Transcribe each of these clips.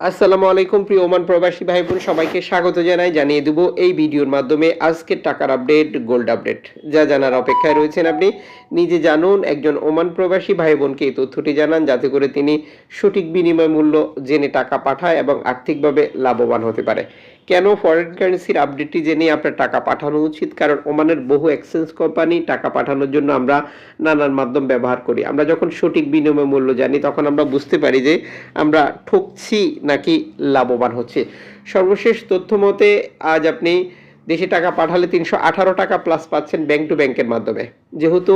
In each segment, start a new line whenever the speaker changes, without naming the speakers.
আসসালামু আলাইকুম, প্রিয় ওমান প্রবাসী ভাই বোন সবাইকে স্বাগত জানাই, জানিয়ে দেবো এই ভিডিওর মাধ্যমে আজকের টাকার আপডেট, গোল্ড আপডেট। যা জানার অপেক্ষায় রয়েছেন আপনি, নিজে জানুন, একজন ওমান প্রবাসী ভাই বোনকে এই তথ্যটি জানান, যাতে করে তিনি সঠিক বিনিময় মূল্য জেনে টাকা পাঠায় এবং আর্থিকভাবে লাভবান হতে পারে। কেন ফরেন কারেন্সির আপডেটটি জেনে আপনার টাকা পাঠানো উচিত? কারণ ওমানের বহু এক্সচেঞ্জ কোম্পানি টাকা পাঠানোর জন্য আমরা নানান মাধ্যম ব্যবহার করি। আমরা যখন সঠিক বিনিময় মূল্য জানি, তখন আমরা বুঝতে পারি যে আমরা ঠকছি নাকি লাভবান হচ্ছে? সর্বশেষ তথ্য মতে, আজ আপনি দেশে টাকা পাঠালে তিনশো আঠারো টাকা প্লাস পাচ্ছেন ব্যাংক টু ব্যাংকের মাধ্যমে। যেহেতু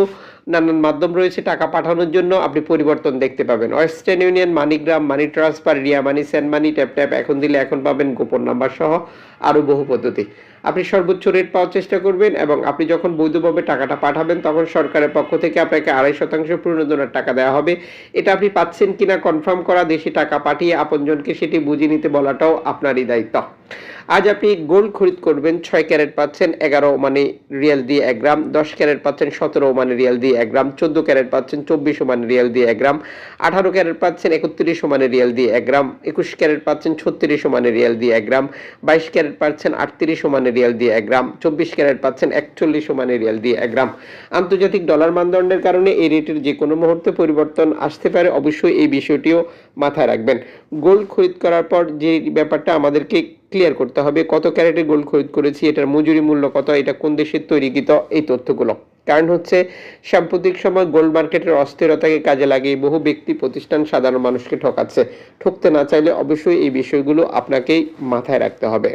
নানান মাধ্যম রয়েছে টাকা পাঠানোর জন্য, আপনি পরিবর্তন দেখতে পাবেন। Western Union MoneyGram money transfer Ria money send money, tap tap, এখন দিলে এখন পাবেন গোপন নাম্বার সহ আরও বহু পদ্ধতি। আপনি সর্বোচ্চ রেট পাওয়ার চেষ্টা করবেন এবং আপনি যখন বৈধভাবে টাকাটা পাঠাবেন, তখন সরকারের পক্ষ থেকে আপনাকে আড়াই শতাংশ প্রণোদনার টাকা দেওয়া হবে। এটা আপনি পাচ্ছেন কিনা কনফার্ম করা, দেশে টাকা পাঠিয়ে আপনজনকে সেটি বুঝিয়ে নিতে বলাটাও আপনারই দায়িত্ব। আজ আপনি গোল্ড খরিদ করবেন, ছয় ক্যারেট পাচ্ছেন, এগারো মানে রিয়াল দিয়ে এক গ্রাম, দশ ক্যারেট পাচ্ছেন সতেরো মানে রিয়াল দিয়ে এক গ্রাম, চোদ্দ ক্যারেট পাচ্ছেন, চব্বিশ মানে রিয়াল দিয়ে এক গ্রাম, আঠারো ক্যারেট পাচ্ছেন, একত্রিশ মানে রিয়াল দিয়ে এক গ্রাম, একুশ ক্যারেট পাচ্ছেন, ছত্রিশ মানে রিয়াল দিয়ে এক গ্রাম, বাইশ ক্যারেট পাচ্ছেন, আটত্রিশ মানে রিয়াল দিয়ে এক গ্রাম, চব্বিশ ক্যারেট পাচ্ছেন, একচল্লিশ মানে রিয়াল দিয়ে এক গ্রাম। আন্তর্জাতিক ডলার মানদণ্ডের কারণে এই রেটের যে কোনো মুহূর্তে পরিবর্তন আসতে পারে, অবশ্যই এই বিষয়টিও মাথায় রাখবেন। গোল্ড খরিদ করার পর যে ব্যাপারটা আমাদেরকে ক্লিয়ার করতে হবে, কত ক্যারেটের গোল্ড খরিদ করেছি, এটার মজুরি মূল্য কত, এটা কোন দেশের তৈরিকৃত, এই তথ্যগুলো। কারণ হচ্ছে সাম্প্রতিক সময় গোল্ড মার্কেটের অস্থিরতাকে কাজে লাগিয়ে বহু ব্যক্তি প্রতিষ্ঠান সাধারণ মানুষকে ঠকাচ্ছে। ঠকতে না চাইলে অবশ্যই এই বিষয়গুলো আপনাকেই মাথায় রাখতে হবে।